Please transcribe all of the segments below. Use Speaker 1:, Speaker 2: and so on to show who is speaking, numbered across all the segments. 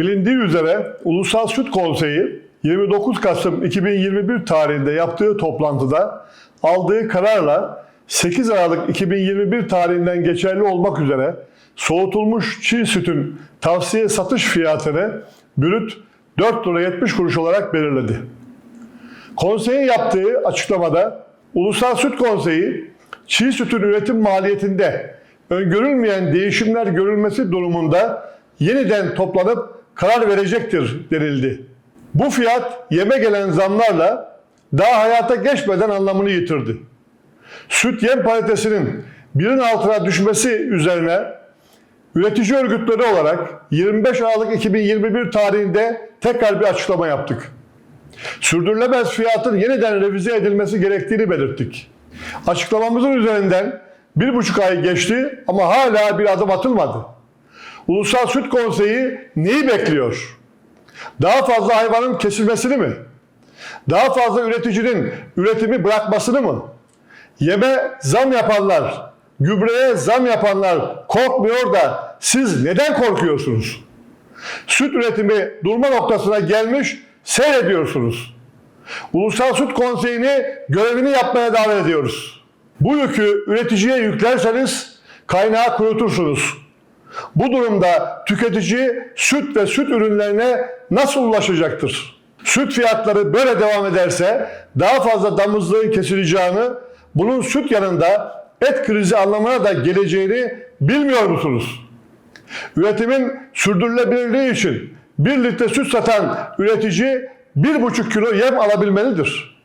Speaker 1: Bilindiği üzere Ulusal Süt Konseyi 29 Kasım 2021 tarihinde yaptığı toplantıda aldığı kararla 8 Aralık 2021 tarihinden geçerli olmak üzere soğutulmuş çiğ sütün tavsiye satış fiyatını brüt 4 lira 70 kuruş olarak belirledi. Konseyin yaptığı açıklamada Ulusal Süt Konseyi çiğ sütün üretim maliyetinde öngörülmeyen değişimler görülmesi durumunda yeniden toplanıp karar verecektir denildi. Bu fiyat yeme gelen zamlarla daha hayata geçmeden anlamını yitirdi. Süt yem paritesinin birin altına düşmesi üzerine üretici örgütleri olarak 25 Aralık 2021 tarihinde tekrar bir açıklama yaptık sürdürülemez fiyatın yeniden revize edilmesi gerektiğini belirttik. Açıklamamızın üzerinden bir buçuk ay geçti ama hala bir adım atılmadı. Ulusal Süt Konseyi neyi bekliyor? Daha fazla hayvanın kesilmesini mi? Daha fazla üreticinin üretimi bırakmasını mı? Yeme zam yapanlar, gübreye zam yapanlar korkmuyor da siz neden korkuyorsunuz? Süt üretimi durma noktasına gelmiş seyrediyorsunuz. Ulusal Süt Konseyi'ni görevini yapmaya davet ediyoruz. Bu yükü üreticiye yüklerseniz kaynağı kurutursunuz. Bu durumda tüketici süt ve süt ürünlerine nasıl ulaşacaktır? Süt fiyatları böyle devam ederse daha fazla damızlığın kesileceğini, bunun süt yanında et krizi anlamına da geleceğini bilmiyor musunuz? Üretimin sürdürülebilirliği için 1 litre süt satan üretici 1,5 kilo yem alabilmelidir.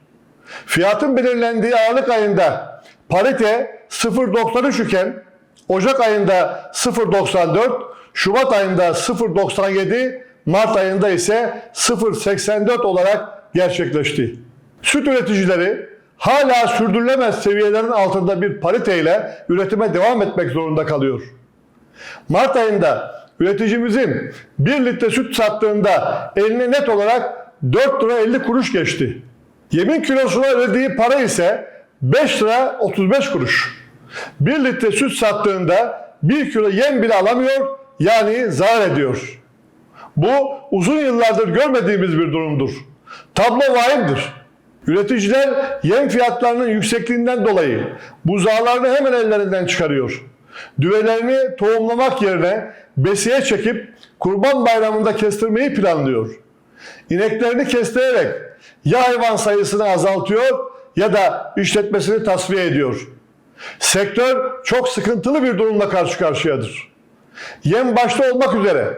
Speaker 1: Fiyatın belirlendiği Aralık ayında parite 0.93 iken Ocak ayında 0.94, Şubat ayında 0.97, Mart ayında ise 0.84 olarak gerçekleşti. Süt üreticileri hala sürdürülemez seviyelerin altında bir pariteyle üretime devam etmek zorunda kalıyor. Mart ayında üreticimizin 1 litre süt sattığında eline net olarak 4 lira 50 kuruş geçti. Yemin kilosuna ödediği para ise 5 lira 35 kuruş. 1 litre süt sattığında 1 kilo yem bile alamıyor yani zarar ediyor. Bu uzun yıllardır görmediğimiz bir durumdur. Tablo vahimdir. Üreticiler yem fiyatlarının yüksekliğinden dolayı buzağlarını hemen ellerinden çıkarıyor. Düvelerini tohumlamak yerine besiye çekip kurban bayramında kestirmeyi planlıyor. İneklerini kestirerek ya hayvan sayısını azaltıyor ya da işletmesini tasfiye ediyor. Sektör çok sıkıntılı bir durumla karşı karşıyadır. Yem başta olmak üzere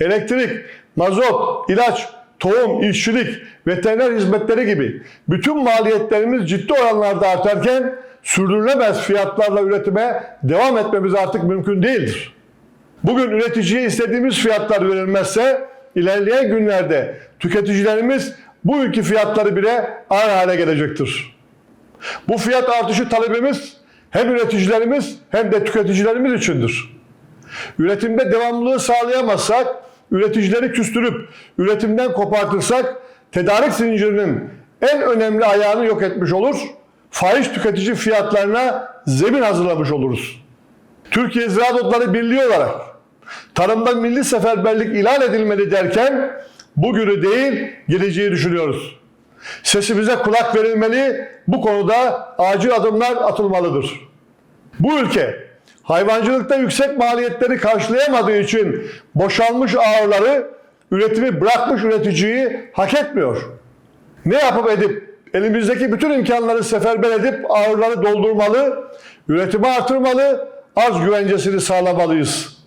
Speaker 1: elektrik, mazot, ilaç, tohum, işçilik, veteriner hizmetleri gibi bütün maliyetlerimiz ciddi oranlarda artarken sürdürülemez fiyatlarla üretime devam etmemiz artık mümkün değildir. Bugün üreticiye istediğimiz fiyatlar verilmezse ilerleyen günlerde tüketicilerimiz bu ülke fiyatları bile ağır hale gelecektir. Bu fiyat artışı talebimiz hem üreticilerimiz hem de tüketicilerimiz içindir. Üretimde devamlılığı sağlayamazsak, üreticileri küstürüp üretimden kopartırsak tedarik zincirinin en önemli ayağını yok etmiş olur, fahiş tüketici fiyatlarına zemin hazırlamış oluruz. Türkiye Ziraat Odları Birliği olarak tarımda milli seferberlik ilan edilmeli derken bugünü değil geleceği düşünüyoruz. Sesimize kulak verilmeli, bu konuda acil adımlar atılmalıdır. Bu ülke hayvancılıkta yüksek maliyetleri karşılayamadığı için boşalmış ağırları üretimi bırakmış üreticiyi hak etmiyor. Ne yapıp edip elimizdeki bütün imkanları seferber edip ağırları doldurmalı, üretimi artırmalı, az güvencesini sağlamalıyız.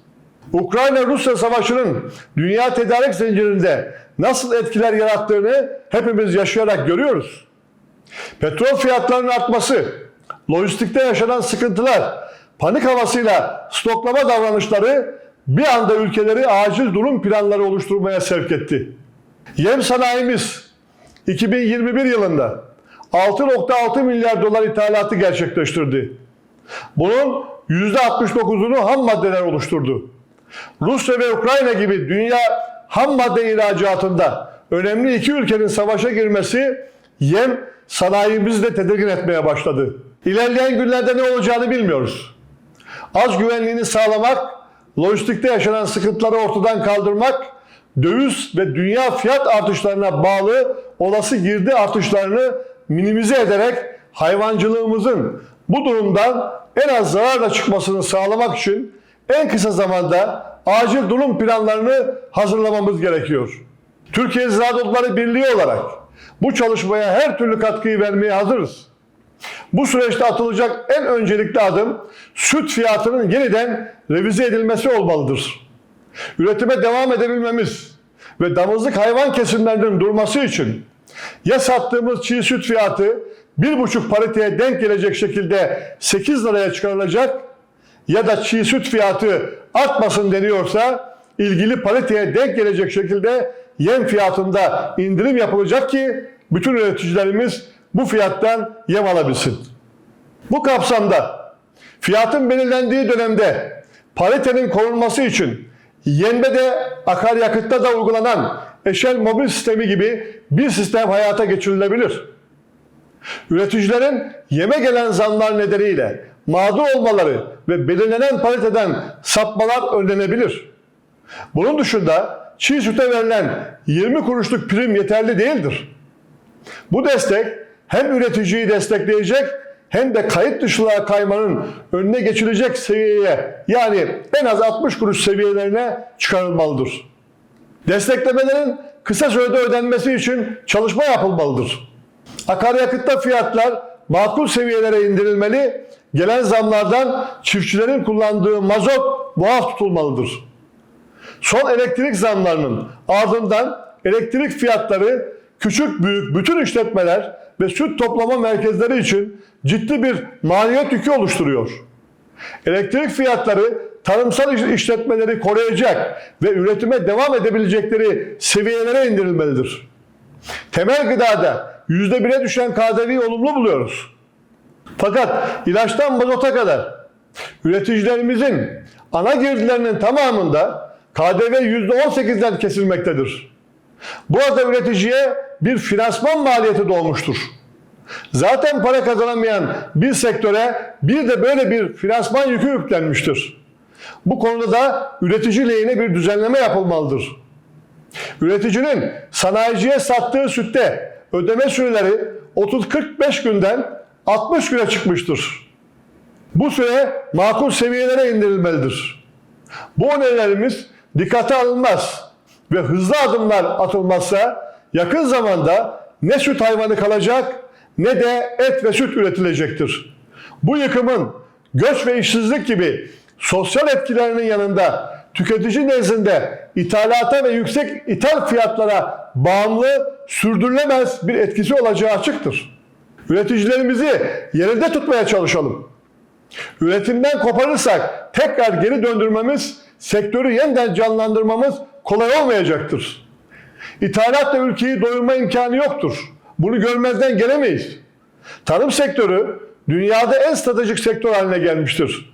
Speaker 1: Ukrayna-Rusya savaşının dünya tedarik zincirinde nasıl etkiler yarattığını hepimiz yaşayarak görüyoruz. Petrol fiyatlarının artması, lojistikte yaşanan sıkıntılar, panik havasıyla stoklama davranışları bir anda ülkeleri acil durum planları oluşturmaya sevk etti. Yem sanayimiz 2021 yılında 6.6 milyar dolar ithalatı gerçekleştirdi. Bunun %69'unu ham maddeler oluşturdu. Rusya ve Ukrayna gibi dünya ham madde ihracatında önemli iki ülkenin savaşa girmesi yem sanayimizi de tedirgin etmeye başladı. İlerleyen günlerde ne olacağını bilmiyoruz. Az güvenliğini sağlamak, lojistikte yaşanan sıkıntıları ortadan kaldırmak, döviz ve dünya fiyat artışlarına bağlı olası girdi artışlarını minimize ederek hayvancılığımızın bu durumdan en az zararla çıkmasını sağlamak için en kısa zamanda acil durum planlarını hazırlamamız gerekiyor. Türkiye Ziraat Odaları Birliği olarak bu çalışmaya her türlü katkıyı vermeye hazırız. Bu süreçte atılacak en öncelikli adım süt fiyatının yeniden revize edilmesi olmalıdır. Üretime devam edebilmemiz ve damızlık hayvan kesimlerinin durması için ya sattığımız çiğ süt fiyatı 1,5 pariteye denk gelecek şekilde 8 liraya çıkarılacak ya da çiğ süt fiyatı artmasın deniyorsa ilgili pariteye denk gelecek şekilde yem fiyatında indirim yapılacak ki bütün üreticilerimiz bu fiyattan yem alabilsin. Bu kapsamda fiyatın belirlendiği dönemde paritenin korunması için yemde de akaryakıtta da uygulanan eşel mobil sistemi gibi bir sistem hayata geçirilebilir. Üreticilerin yeme gelen zamlar nedeniyle mağdur olmaları ve belirlenen pariteden sapmalar önlenebilir. Bunun dışında çiğ süte verilen 20 kuruşluk prim yeterli değildir. Bu destek hem üreticiyi destekleyecek hem de kayıt dışılığa kaymanın önüne geçilecek seviyeye yani en az 60 kuruş seviyelerine çıkarılmalıdır. Desteklemelerin kısa sürede ödenmesi için çalışma yapılmalıdır. Akaryakıtta fiyatlar makul seviyelere indirilmeli, gelen zamlardan çiftçilerin kullandığı mazot muaf tutulmalıdır. Son elektrik zamlarının ardından elektrik fiyatları küçük büyük bütün işletmeler ve süt toplama merkezleri için ciddi bir maliyet yükü oluşturuyor. Elektrik fiyatları tarımsal iş- işletmeleri koruyacak ve üretime devam edebilecekleri seviyelere indirilmelidir. Temel gıdada %1'e düşen KDV'yi olumlu buluyoruz. Fakat ilaçtan mazota kadar üreticilerimizin ana girdilerinin tamamında KDV %18'den kesilmektedir. Bu arada üreticiye bir finansman maliyeti doğmuştur. Zaten para kazanamayan bir sektöre bir de böyle bir finansman yükü yüklenmiştir. Bu konuda da üretici lehine bir düzenleme yapılmalıdır. Üreticinin sanayiciye sattığı sütte ödeme süreleri 30-45 günden 60 güne çıkmıştır. Bu süre makul seviyelere indirilmelidir. Bu önerilerimiz dikkate alınmaz ve hızlı adımlar atılmazsa yakın zamanda ne süt hayvanı kalacak ne de et ve süt üretilecektir. Bu yıkımın göç ve işsizlik gibi sosyal etkilerinin yanında tüketici nezdinde ithalata ve yüksek ithal fiyatlara bağımlı sürdürülemez bir etkisi olacağı açıktır. Üreticilerimizi yerinde tutmaya çalışalım. Üretimden koparırsak tekrar geri döndürmemiz, sektörü yeniden canlandırmamız kolay olmayacaktır. İthalatla ülkeyi doyurma imkanı yoktur. Bunu görmezden gelemeyiz. Tarım sektörü dünyada en stratejik sektör haline gelmiştir.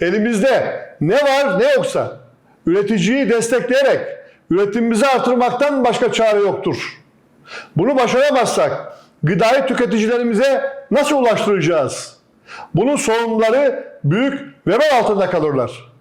Speaker 1: Elimizde ne var ne yoksa üreticiyi destekleyerek üretimimizi artırmaktan başka çare yoktur. Bunu başaramazsak gıdayı tüketicilerimize nasıl ulaştıracağız? Bunun sorumluları büyük vebal altında kalırlar.